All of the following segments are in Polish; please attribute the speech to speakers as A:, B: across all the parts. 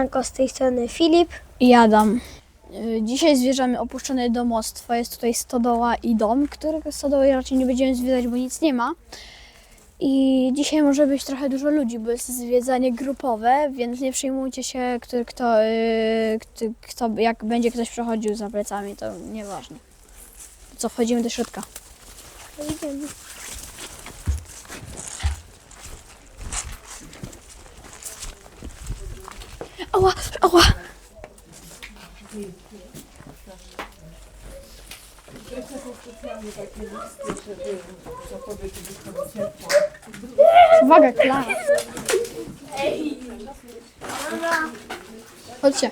A: siemanko, z tej strony Filip.
B: i Adam. Y, Dzisiaj zwiedzamy opuszczone domostwo. Jest tutaj stodoła i dom, którego stodoły raczej nie będziemy zwiedzać, bo nic nie ma. I dzisiaj może być trochę dużo ludzi, bo jest zwiedzanie grupowe, więc nie przejmujcie się, kto, kto, kto, kto, jak będzie ktoś przechodził za plecami, to nieważne. Co, wchodzimy do środka.
A: Idziemy.
B: Ała, ała! Uwaga, Klara. Chodźcie.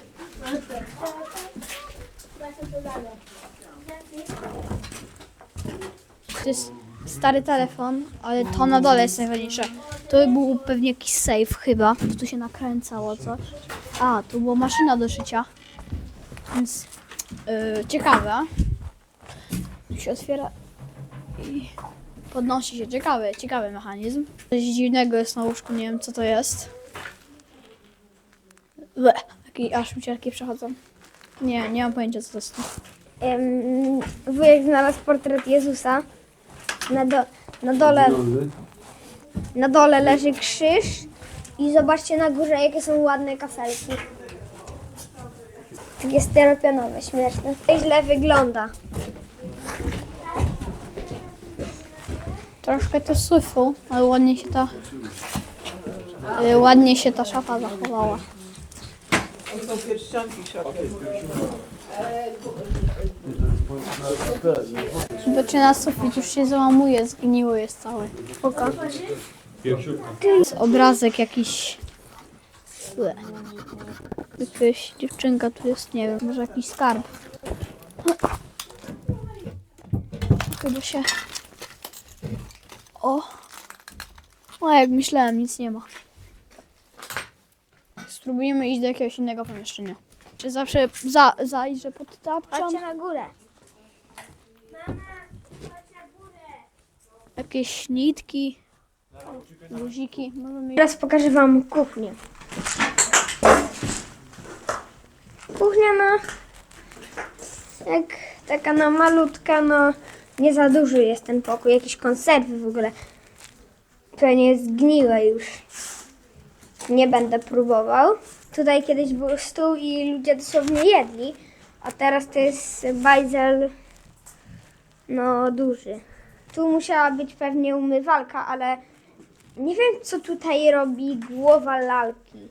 B: To jest stary telefon, ale to na dole jest najważniejsze. To był pewnie jakiś safe chyba. Tu się nakręcało coś. A, tu była maszyna do szycia. Więc yy, ciekawe. Tu się otwiera i podnosi się. Ciekawy, ciekawy mechanizm. Coś dziwnego jest na łóżku, nie wiem co to jest. Ble, taki, aż mi ciarki przechodzą. Nie, nie mam pojęcia co to jest.
A: Em, wujek znalazł portret Jezusa. Na, do, na, dole, na dole leży krzyż. I zobaczcie na górze, jakie są ładne kafelki. Takie steropianowe, śmieszne. Źle wygląda.
B: Troszkę to syfu, ale ładnie się ta yy, ładnie się ta szafa zachowała.
C: To są
B: na sufit, już się załamuje, zgniły jest cały.
A: Spoko.
B: Jest obrazek jakiś. Ble. Jakaś dziewczynka tu jest, nie wiem, może jakiś skarb. Chyba się. O! O, jak myślałem, nic nie ma. Spróbujemy iść do jakiegoś innego pomieszczenia. Czy zawsze za, zajrzę pod tapczą?
A: Chodźcie na górę.
B: Jakieś nitki, guziki.
A: Teraz pokażę wam kuchnię. Kuchnia no jak taka no malutka, no nie za duży jest ten pokój, jakieś konserwy w ogóle. Pewnie zgniłe już. Nie będę próbował. Tutaj kiedyś był stół i ludzie dosłownie jedli, a teraz to jest bajzel no duży. Tu musiała być pewnie umywalka, ale nie wiem, co tutaj robi głowa lalki.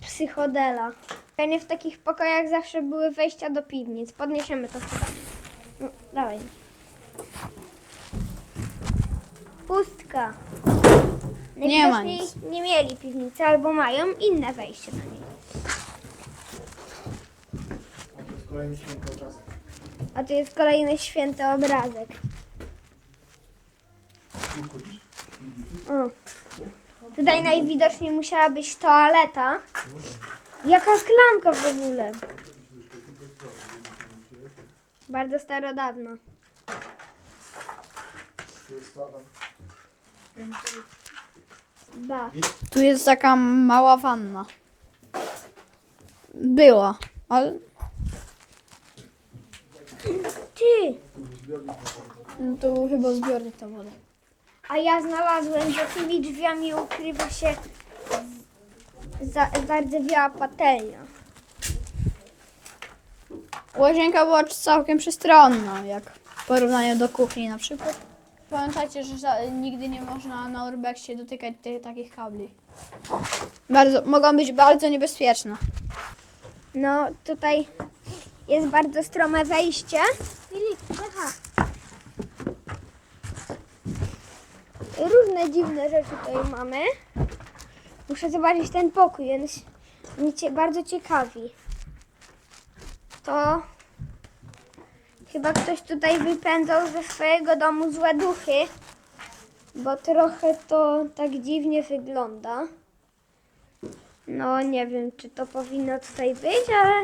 A: Psychodela. Pewnie w takich pokojach zawsze były wejścia do piwnic. Podniesiemy to chyba. No, dawaj. Pustka.
B: Nie ma
A: Najwidoczniej
B: nic.
A: nie mieli piwnicy, albo mają inne wejście do niej. A tu jest kolejny święty obrazek. O. Tutaj najwidoczniej musiała być toaleta. Jaka klamka w ogóle. Bardzo starodawno. Ba.
B: Tu jest taka mała wanna. Była, ale
A: Ty!
B: no to chyba zbiornik ta woda.
A: A ja znalazłem, że tymi drzwiami ukrywa się za, zardzewiała patelnia.
B: Łazienka była całkiem przystronna, jak w porównaniu do kuchni na przykład. Pamiętajcie, że za, nigdy nie można na urbexie dotykać tych, takich kabli. Bardzo, mogą być bardzo niebezpieczne.
A: No, tutaj jest bardzo strome wejście. Różne dziwne rzeczy tutaj mamy. Muszę zobaczyć ten pokój, jest- mnie bardzo ciekawi. To chyba ktoś tutaj wypędzał ze swojego domu złe duchy, bo trochę to tak dziwnie wygląda. No nie wiem, czy to powinno tutaj być, ale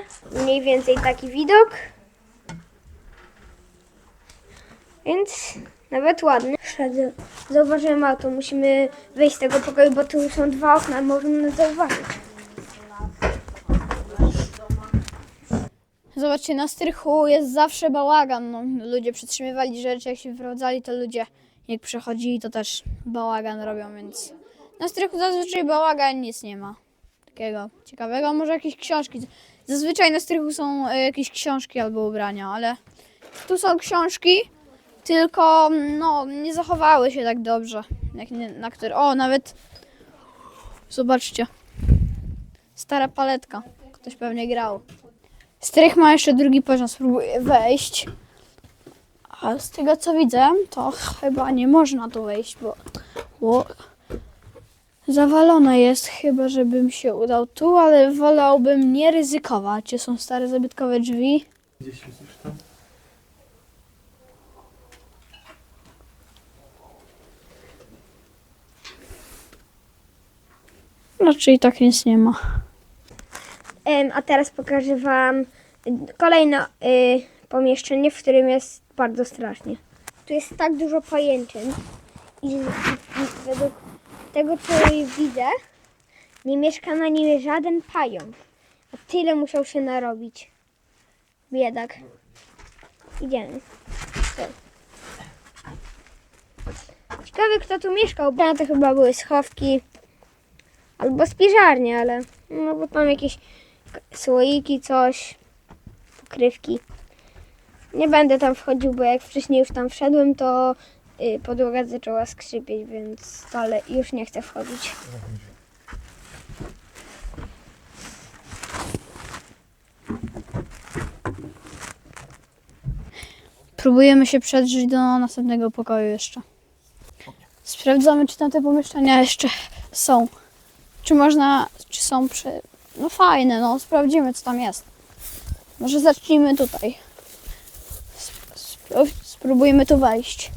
A: mniej więcej taki widok. Więc Nawet ładny. Szedł. Zauważyłem auto, musimy wyjść z tego pokoju, bo tu są dwa okna, możemy nas zauważyć.
B: Zobaczcie, na strychu jest zawsze bałagan. No, ludzie przytrzymywali rzeczy, jak się wprowadzali, to ludzie jak przechodzili, to też bałagan robią, więc na strychu zazwyczaj bałagan nic nie ma. Takiego ciekawego, może jakieś książki. Zazwyczaj na strychu są e, jakieś książki albo ubrania, ale tu są książki, tylko no, nie zachowały się tak dobrze. Jak nie, na które... O, nawet zobaczcie. Stara paletka. Ktoś pewnie grał. Strych ma jeszcze drugi poziom, spróbuję wejść. A z tego co widzę, to chyba nie można tu wejść, bo, bo zawalone jest chyba, żebym się udał tu, ale wolałbym nie ryzykować. Gdzie są stare zabytkowe drzwi?
D: Gdzieś jest już tam.
B: Raczej tak nic nie ma.
A: A teraz pokażę Wam kolejne y, pomieszczenie, w którym jest bardzo strasznie. Tu jest tak dużo pajęczyn i, i, i według tego, co widzę, nie mieszka na nim żaden pająk. A tyle musiał się narobić. Biedak. Idziemy. Tu. Ciekawe, kto tu mieszkał. bo To chyba były schowki albo spiżarnie, ale no bo tam jakieś słoiki, coś, pokrywki. Nie będę tam wchodził, bo jak wcześniej już tam wszedłem, to y, podłoga zaczęła skrzypieć, więc to, ale już nie chcę wchodzić.
B: Próbujemy się przedrzeć do następnego pokoju jeszcze. Sprawdzamy, czy tam te pomieszczenia jeszcze są. Czy można, czy są przy... No fajne, no sprawdzimy, co tam jest. Może zacznijmy tutaj. Sp- spró- spróbujmy tu wejść.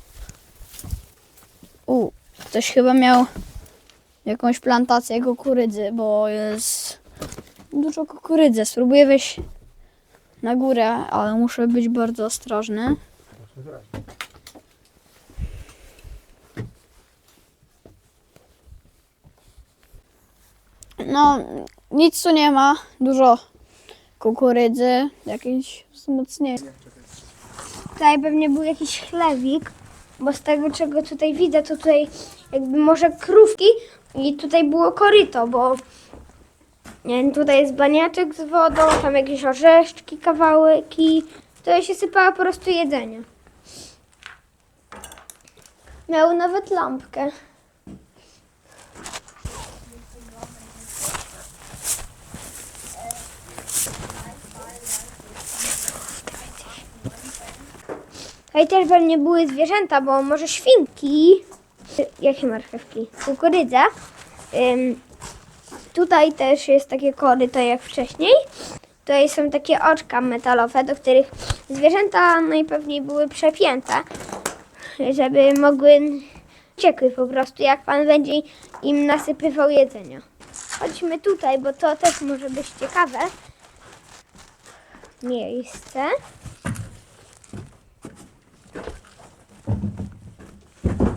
B: U, ktoś chyba miał jakąś plantację kukurydzy, bo jest dużo kukurydzy. Spróbuję wejść na górę, ale muszę być bardzo ostrożny. No, nic tu nie ma. Dużo kukurydzy, jakieś wzmocnienie.
A: Tutaj pewnie był jakiś chlewik, bo z tego czego tutaj widzę, to tutaj jakby może krówki i tutaj było koryto, bo nie wiem, tutaj jest baniaczek z wodą, tam jakieś orzeszki, kawałki. To się sypało po prostu jedzenie. Miał nawet lampkę. Tutaj też pewnie były zwierzęta, bo może świnki. Jakie marchewki? Kukurydza. Ym, tutaj też jest takie koryto jak wcześniej. Tutaj są takie oczka metalowe, do których zwierzęta najpewniej były przepięte, żeby mogły uciekły po prostu, jak pan będzie im nasypywał jedzenia. Chodźmy tutaj, bo to też może być ciekawe miejsce.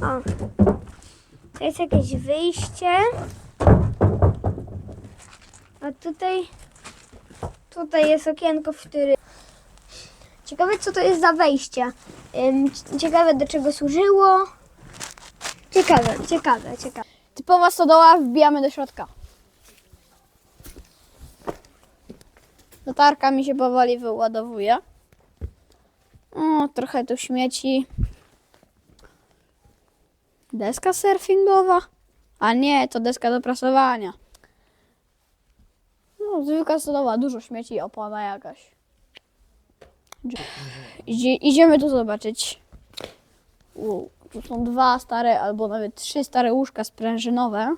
A: O, to jest jakieś wyjście. A tutaj, tutaj jest okienko, w którym... Ciekawe, co to jest za wejście. Ciekawe, do czego służyło. Ciekawe, ciekawe, ciekawe.
B: Typowa stodoła, wbijamy do środka. Latarka mi się powoli wyładowuje. O, trochę tu śmieci. Deska surfingowa? A nie, to deska do prasowania. No, zwykła stodoła, dużo śmieci opona jakaś. Idzie, idziemy tu zobaczyć. Wow, tu są dwa stare, albo nawet trzy stare łóżka sprężynowe.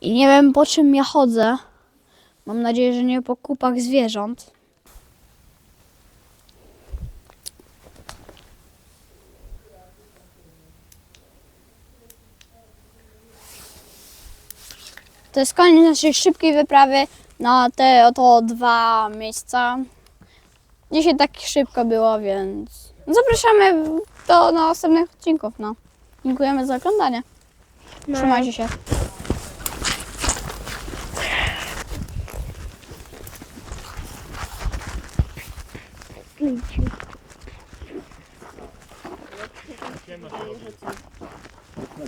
B: I nie wiem po czym ja chodzę. Mam nadzieję, że nie po kupach zwierząt. to jest koniec naszej szybkiej wyprawy na te oto dwa miejsca. Dzisiaj tak szybko było, więc zapraszamy do następnych odcinków. No. Dziękujemy za oglądanie.
A: No.
B: Trzymajcie się.
A: Please.